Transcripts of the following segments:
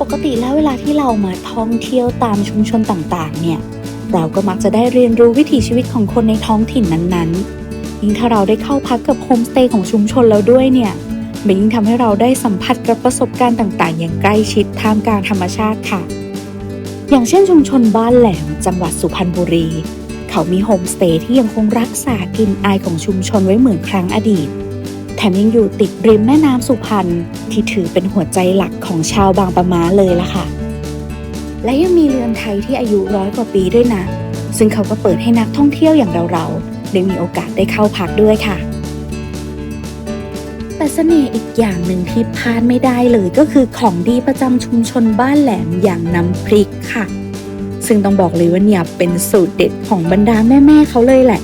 ปกติแล้วเวลาที่เรามาท่องเที่ยวตามชุมชนต่างๆ เนี่ย เราก็มักจะได้เรียนรู้วิถีชีวิตของคนในท้องถิ่นนั้นๆ ยิ่งถ้าเราได้เข้าพักกับโฮมสเตย์ของชุมชนแล้วด้วยเนี่ยมันยิ่งทำให้เราได้สัมผัสกับประสบการณ์ต่าง ๆ อย่างใกล้ชิดท่ามกลางธรรมชาติค่ะ อย่างเช่นชุมชนบ้านแหลมจังหวัดสุพรรณบุรี เขามีโฮมสเตย์ที่ยังคงรักษากลิ่นอายของชุมชนไว้เหมือนครั้งอดีต แถมยังอยู่ติดริมแม่น้ำสุพรรณที่ถือเป็นหัวใจหลักของชาวบางปะมาเลยล่ะค่ะ และยังมีเรือนไทยที่อายุร้อยกว่าปีด้วยนะ ซึ่งเขาก็เปิดให้นักท่องเที่ยวอย่างเราๆได้มีโอกาสได้เข้าพักด้วยค่ะ แต่เสน่ห์อีกอย่างหนึ่งที่พลาดไม่ได้เลยก็คือของดีประจำชุมชนบ้านแหลมอย่างน้ำพริกค่ะ ซึ่งต้องบอกเลยว่าเนี่ยเป็นสูตรเด็ดของบรรดาแม่ๆเขาเลยแหละ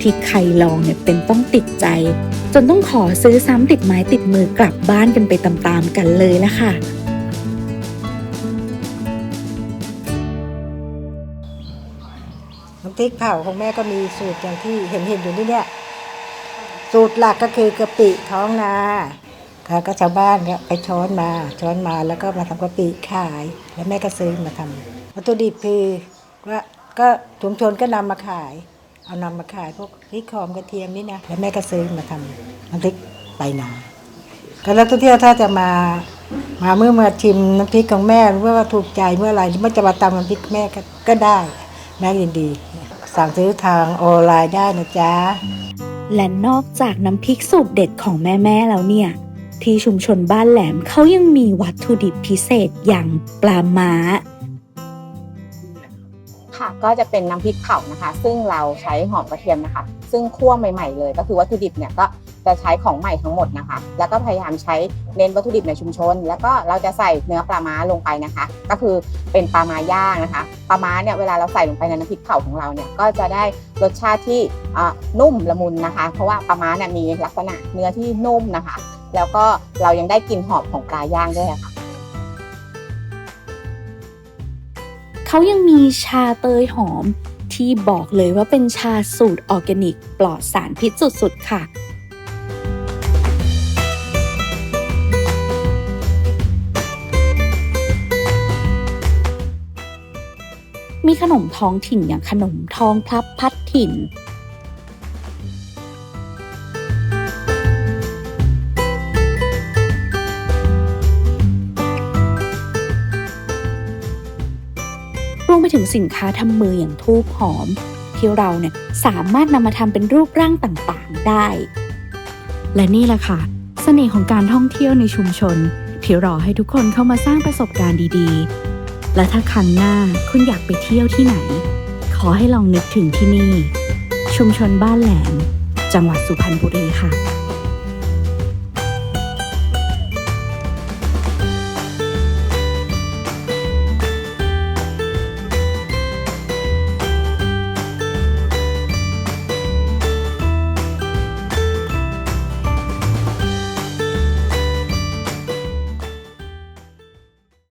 ที่ใครลองเนี่ยเป็นต้องติดใจจ นต้องขอซื้อซ้ำติดไม้ติดมือกลับบ้านกันไปตามๆกันเลยละค่ะ น้ำพริกเผาของแม่ก็มีสูตรอย่างที่เห็นเห็นอยู่นี่เนี่ย สูตรหลักก็คือกะปิท้องนาค่ะก็ชาวบ้านเนี่ยไปช้อนมาช้อนมาแล้วก็มาทำกะปิขาย แล้วแม่ก็ซื้อมาทำวัตถุดิบคือว่าก็ชุมชนก็นำมาขาย เอานำมาขายพวกพริกหอมกระเทียมนี่นะแล้วแม่ก็ซื้อมาทำน้ำพริกไปนาก็แล้วท่องเที่ยวถ้าจะมามาเมื่อมาชิมน้ำพริกของแม่เมื่อว่าถูกใจเมื่อไหรเมื่อจะมาตำน้ำพริกแม่ก็ก็ได้แม่ยินดี สั่งซื้อทางออนไลน์ได้นะจ๊ะและนอกจากน้ำพริกสูตรเด็ดของแม่ๆแล้วเนี่ย ที่ชุมชนบ้านแหลมเขายังมีวัตถุดิบพิเศษอย่างปลาม้า ค่ะก็จะเป็นน้ำพริกเผานะคะ ซึ่งเราใช้หอมกระเทียมนะคะ ซึ่งคั่วใหม่ๆเลย ก็คือวัตถุดิบเนี่ยก็จะใช้ของใหม่ทั้งหมดนะคะ แล้วก็พยายามใช้เน้นวัตถุดิบในชุมชน แล้วก็เราจะใส่เนื้อปลาม้าลงไปนะคะ ก็คือเป็นปลาม้าย่างนะคะปลาม้าเนี่ยเวลาเราใส่ลงไปในน้ำพริกเผาของเราเนี่ยก็จะได้รสชาติที่นุ่มละมุนนะคะ เพราะว่าปลาม้าเนี่ยมีลักษณะเนื้อที่นุ่มนะคะ แล้วก็เรายังได้กลิ่นหอมของปลาย่างด้วยะค่ะ เขายังมีชาเตยหอม ที่บอกเลยว่าเป็นชาสูตรออร์แกนิก ปลอดสารพิษสุดๆค่ะมีขนมท้องถิ่นอย่างขนมทองพลับพัดถิ่น ไปถึงสินค้าทำมืออย่างทูบหอม ที่เราเนี่ยสามารถนำมาทำเป็นรูปร่างต่างๆได้ และนี่แหละค่ะเสน่ห์ของการท่องเที่ยวในชุมชน ที่รอให้ทุกคนเข้ามาสร้างประสบการณ์ดีๆ และถ้าครั้งหน้าคุณอยากไปเที่ยวที่ไหน ขอให้ลองนึกถึงที่นี่ ชุมชนบ้านแหลม จังหวัดสุพรรณบุรีค่ะ